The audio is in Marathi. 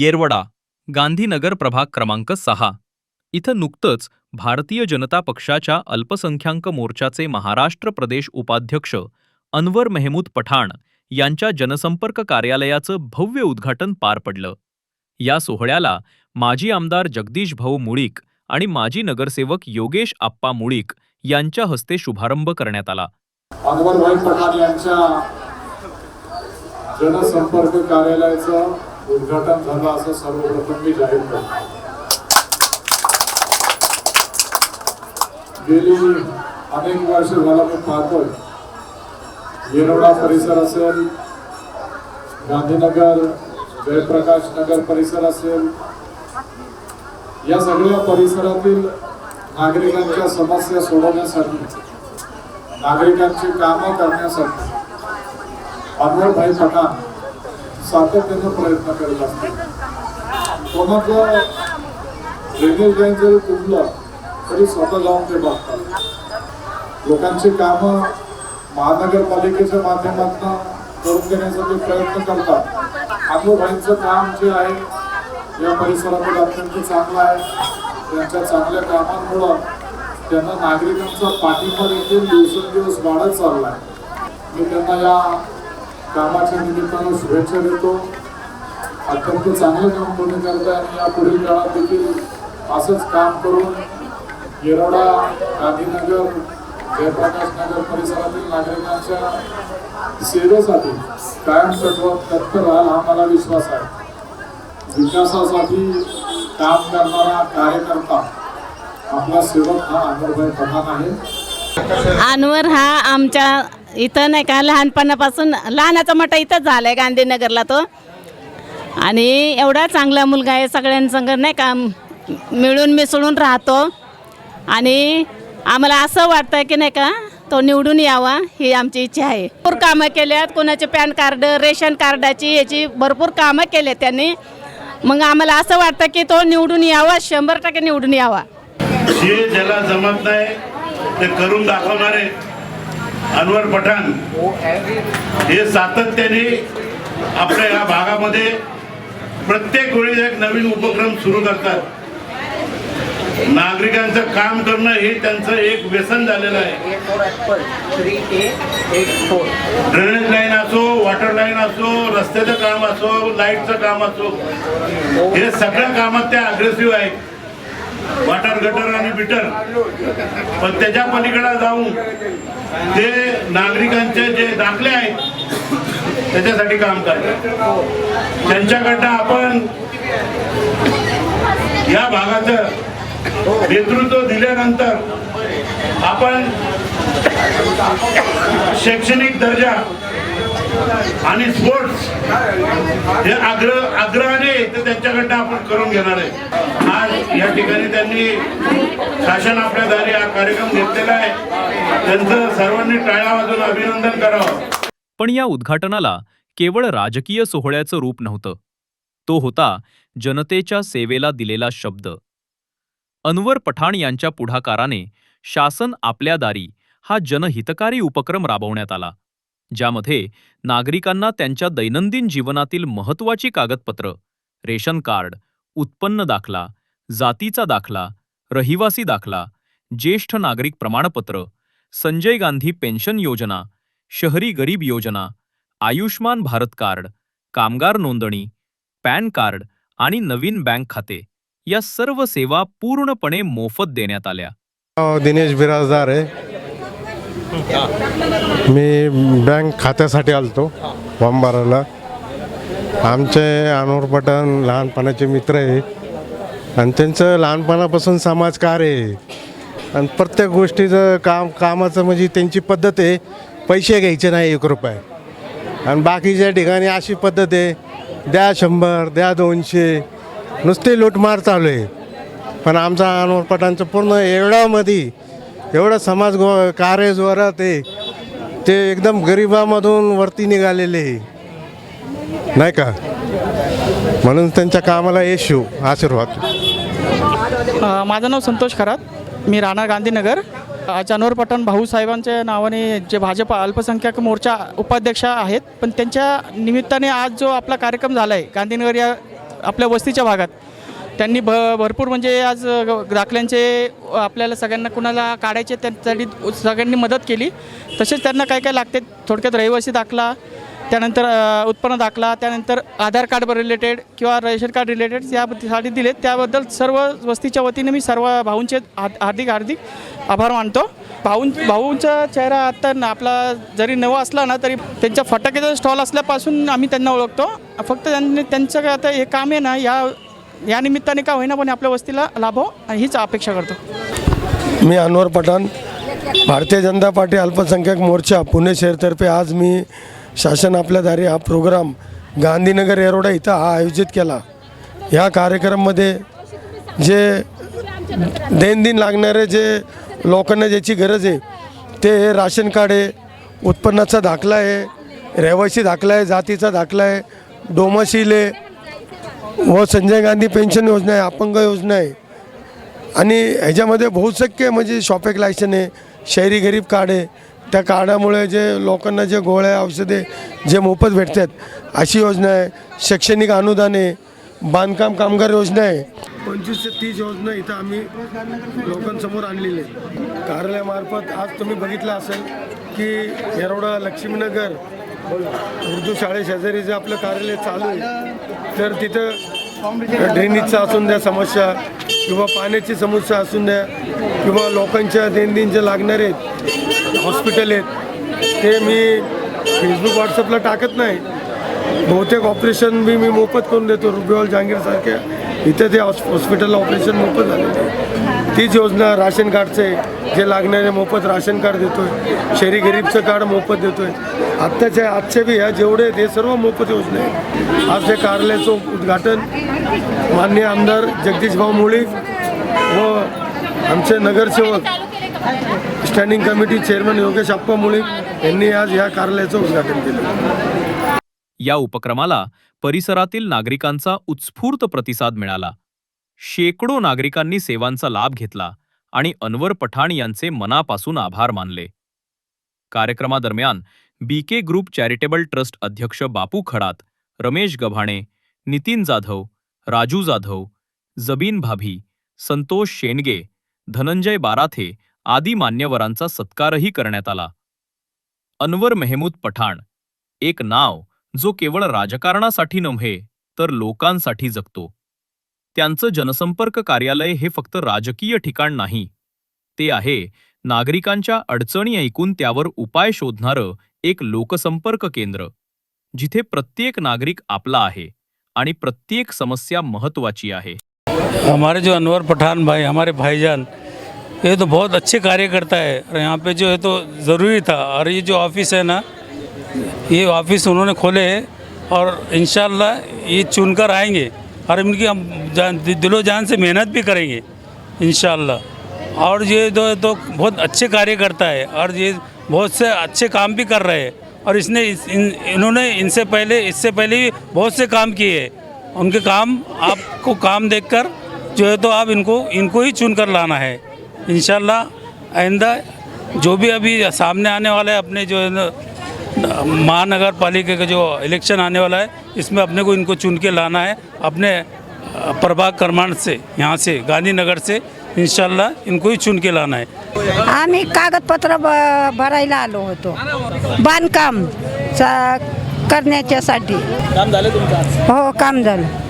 येरवडा गांधीनगर प्रभाग क्रमांक सहा. इथं नुकतंच भारतीय जनता पक्षाच्या अल्पसंख्याक मोर्चाचे महाराष्ट्र प्रदेश उपाध्यक्ष अनवर मेहमूद पठाण यांच्या जनसंपर्क कार्यालयाचं भव्य उद्घाटन पार पडलं. या सोहळ्याला माजी आमदार जगदीश भाऊ मुळीक आणि माजी नगरसेवक योगेश आप्पा मुळीक यांच्या हस्ते शुभारंभ करण्यात आला. पठाण यांच्या जनसंपर्क कार्यालयाचं उद्घाटन झालं असं सर्वप्रथम मी जाहीर करतो. गेली अनेक वर्ष झाला मी पाहतोय. येरवडा परिसर असेल गांधीनगर जयप्रकाश नगर परिसर असेल या सगळ्या परिसरातील नागरिकांच्या समस्या सोडवण्यासाठी नागरिकांची कामं करण्यासाठी अनवरभाई पठाण सातत्यानं प्रयत्न करत असतात. कोणाचं ड्रेनेज लाईन जरी तुटलं तरी स्वतः जाऊन ते बघतात. लोकांची कामं महानगरपालिकेच्या माध्यमातून करून देण्यासाठी प्रयत्न करतात. आजोबाईंचं काम जे आहे या परिसरामध्ये अत्यंत चांगलं आहे. त्यांच्या चांगल्या कामांमुळं त्यांना नागरिकांचा पाठिंबा देखील दिवसेंदिवस वाढत चालला आहे. मी त्यांना या कामाच्या निमित्तानं शुभेच्छा देतो. अत्यंत चांगलं काम पूर्ण करताय आणि या पुढील काळात देखील असंच काम करून येरवडा गांधीनगर जयप्रकाश नगर परिसरातील नागरिकांच्या सेवेसाठी कायम तत्व तत्पर राहाल हा मला विश्वास आहे. विकासासाठी काम करणारा कार्यकर्ता आपला सेवक हा अमरभाई प्रधान आहे. अनवर हा आमच्या इथं नाही का लहानपणापासून लहानाचा मोठा इथंच झाला आहे गांधीनगरला तो. आणि एवढा चांगला मुलगा आहे सगळ्यांसंग नाही का मिळून मिसळून राहतो. आणि आम्हाला असं वाटतं की नाही का तो निवडून यावा ही आमची इच्छा आहे. भरपूर कामं केल्यात कोणाचे पॅन कार्ड रेशन कार्डाची याची भरपूर कामं केले त्यांनी. मग आम्हाला असं वाटतं की तो निवडून यावा शंभर टक्के निवडून यावा. जे ज्याला जमत नाही ते करून दाखवणारे. अनवर पठाण हे सातत्याने आपल्या या भागामध्ये प्रत्येक वेळी एक नवीन उपक्रम सुरू करतात. नागरिकांचं काम करणं हे त्यांचं एक व्यसन झालेलं आहे. ड्रेनेज लाईन असो वॉटर लाईन असो रस्त्याचं काम असो लाईटचं काम असो हे सगळ्या कामात त्या अग्रेसिव्ह आहेत. वाटर गटर आणि बिटर. पण त्याच्या पलीकडे जाऊन ते नागरिकांचे जे दाखले आहेत त्याच्यासाठी काम करतात. त्यांच्याकडनं आपण या भागाचं नेतृत्व दिल्यानंतर आपण शैक्षणिक दर्जा आणि स्पोर्ट्स हे आग्रह आग्रहाने ते त्यांच्याकडनं आपण करून घेणार आहे. आज या ठिकाणी त्यांनी शासन आपल्या दारी हा कार्यक्रम घेतलेला आहे. त्यांचं सर्वांनी टाळ्या वाजून अभिनंदन करावं. पण या उद्घाटनाला केवळ राजकीय सोहळ्याचं रूप नव्हतं. तो होता जनतेच्या सेवेला दिलेला शब्द. अनवर पठाण यांच्या पुढाकाराने शासन आपल्या दारी हा जनहितकारी उपक्रम राबवण्यात आला. ज्यामध्ये नागरिकांना त्यांच्या दैनंदिन जीवनातील महत्त्वाची कागदपत्र रेशन कार्ड उत्पन्न दाखला जातीचा दाखला रहिवासी दाखला ज्येष्ठ नागरिक प्रमाणपत्र संजय गांधी पेन्शन योजना शहरी गरीब योजना आयुष्मान भारत कार्ड कामगार नोंदणी पॅन कार्ड आणि नवीन बँक खाते या सर्व सेवा पूर्णपणे मोफत देण्यात आल्या. दिनेश बिराजदार आहे. मी बँक खात्यासाठी आलतो भरायला आमचे अनोर पठाण लहानपणाचे मित्र आहे. आणि त्यांचं लहानपणापासून समाजकार्य आहे. आणि प्रत्येक गोष्टीचं काम कामाचं म्हणजे त्यांची पद्धत आहे. पैसे घ्यायचे नाही एक रुपये. आणि बाकीच्या ठिकाणी अशी पद्धत आहे द्या शंभर द्या दोनशे. नुसती लूटमार चालू आहे. पण आमचा अनोर पठाणचं पूर्ण एवढ्यामध्ये एवढं समाज गो कार्य ते ते एकदम गरिबामधून वरती निघालेले नाही का? म्हणून त्यांच्या कामाला येशू आशीर्वाद. माझं नाव संतोष खरात. मी राणा गांधीनगर. आज पठाण भाऊसाहेबांच्या नावाने जे भाजप अल्पसंख्याक मोर्चा उपाध्यक्ष आहेत पण त्यांच्या निमित्ताने आज जो आपला कार्यक्रम झाला आहे गांधीनगर या आपल्या वस्तीच्या भागात त्यांनी भ भरपूर म्हणजे आज ग- दाखल्यांचे आपल्याला सगळ्यांना कुणाला काढायचे त्यांच्यासाठी सगळ्यांनी मदत केली. तसेच त्यांना काय काय लागते थोडक्यात रहिवासी दाखला त्यानंतर उत्पन्न दाखला त्यानंतर आधार कार्ड रिलेटेड किंवा रेशन कार्ड रिलेटेड यासाठी दिले त्याबद्दल सर्व वस्तीच्या वतीने मी सर्व भाऊंचे हार्दिक हार्दिक आभार मानतो. भाऊं भाऊंचा चेहरा आता आपला जरी नवा असला ना तरी त्यांच्या फटाक्याचा स्टॉल असल्यापासून आम्ही त्यांना ओळखतो. फक्त त्यांनी त्यांचं काय आता हे काम आहे ना या या निमित्ताने का होईना पण आपल्या वस्तीला लाभो हो, आणि हीच अपेक्षा करतो. मी अनवर पठाण. भारतीय जनता पार्टी अल्पसंख्याक मोर्चा पुणे शहरतर्फे आज मी शासन आपल्या दारी हा प्रोग्राम गांधीनगर एरोडा इथं हा आयोजित केला. ह्या कार्यक्रमामध्ये जे दैनंदिन लागणारे जे लोकांना ज्याची गरज आहे ते हे राशन कार्ड आहे उत्पन्नाचा दाखला आहे रहिवासी दाखला आहे जातीचा दाखला आहे डोमशील आहे व संजय गांधी पेन्शन योजना आहे अपंग योजना आहे. आणि ह्याच्यामध्ये बहुसंख्य म्हणजे शॉपिंग लायसन आहे शहरी गरीब कार्ड आहे. त्या कार्डामुळे जे लोकांना जे गोळ्या औषधे जे मोफत भेटतात अशी योजना आहे. शैक्षणिक अनुदान आहे बांधकाम कामगार योजना आहे. पंचवीस ते तीस योजना इथं आम्ही लोकांसमोर आणलेली आहे कार्यालयामार्फत आज तुम्ही बघितलं असेल की येरोडा लक्ष्मीनगर उर्दू शाळेशेजारी जे आपलं कार्यालय चालू आहे तर तिथं ड्रेनेजचा असून द्या समस्या किंवा पाण्याची समस्या असून द्या किंवा लोकांच्या दैनंदिन जे लागणारे आहेत हॉस्पिटल आहेत ते मी फेसबुक व्हॉट्सअपला टाकत नाही बहुतेक ऑपरेशन बी मी मोफत करून देतो रुबेवाल जहांगीरसारख्या इथे ते हॉस्पिटलला ऑपरेशन मोफत झालेलं आहे. तीच योजना राशन कार्डचे जे लागणारे मोफत राशन कार्ड देतोय शहरी गरीबचं कार्ड मोफत देतोय. आत्ताच्या आजच्या बी ह्या जेवढे आहेत हे सर्व मोफत योजना आहेत. आज त्या कार्यालयाचं उद्घाटन माननीय आमदार जगदीशभाऊ मुळी मुळीक व आमचे नगरसेवक standing committee chairman Yogesh Appa Mulik यांनी आज ह्या कार्यालयाचं उद्घाटन केलं. या उपक्रमाला परिसरातील नागरिकांचा उत्स्फूर्त प्रतिसाद मिळाला. शेकडो नागरिकांनी सेवांचा लाभ घेतला आणि अनवर पठाण यांचे मनापासून आभार मानले. कार्यक्रमादरम्यान बीके ग्रुप चॅरिटेबल ट्रस्ट अध्यक्ष बापू खडात रमेश गव्हाणे नितीन जाधव राजू जाधव जबीन भाभी संतोष शेंडगे धनंजय बाराथे आदी मान्यवरांचा सत्कारही करण्यात आला. अनवर मेहमूद पठाण एक नाव जो केवळ राजकारणासाठी नव्हे तर लोकांसाठी जगतो. त्यांचं जनसंपर्क कार्यालय हे फक्त राजकीय ठिकाण नाही. ते आहे नागरिकांच्या अडचणी ऐकून त्यावर उपाय शोधणारं एक लोकसंपर्क केंद्र जिथे प्रत्येक नागरिक आपला आहे आणि प्रत्येक समस्या महत्वाची आहे. हमारे जो अनवर पठान भाई हमारे भाईजान ये तो बहुत अच्छे कार्य करता है और यहाँ पे जो है तो ज़रूरी था और ये जो ऑफिस है ना ये ऑफिस उन्होंने खोले है और इन ये चुनकर आएंगे। और इनकी हम जान दिलो जान से मेहनत भी करेंगे इन और ये तो तो बहुत अच्छे कार्य करता है और ये बहुत से अच्छे काम भी कर रहे हैं। और इसने इस, इन, इन्होंने इनसे पहले इससे पहले भी बहुत से काम किए हैं। उनके काम आपको काम देखकर जो है तो आप इनको इनको ही चुन कर लाना है इन आइंदा जो भी अभी सामने आने वाला है अपने जो है महानगर पालिका का जो इलेक्शन आने वाला है इसमें अपने को इनको चुन के लाना है। अपने प्रभाग क्रमांड से यहाँ से गांधीनगर से इंशाल्लाह इनको ही चुन के लाना है। आम्ही कागदपत्र कागज़ भरायला आलो होतो बांधकाम तो। करण्याच्यासाठी काम झालं के साथ हो काम झालं।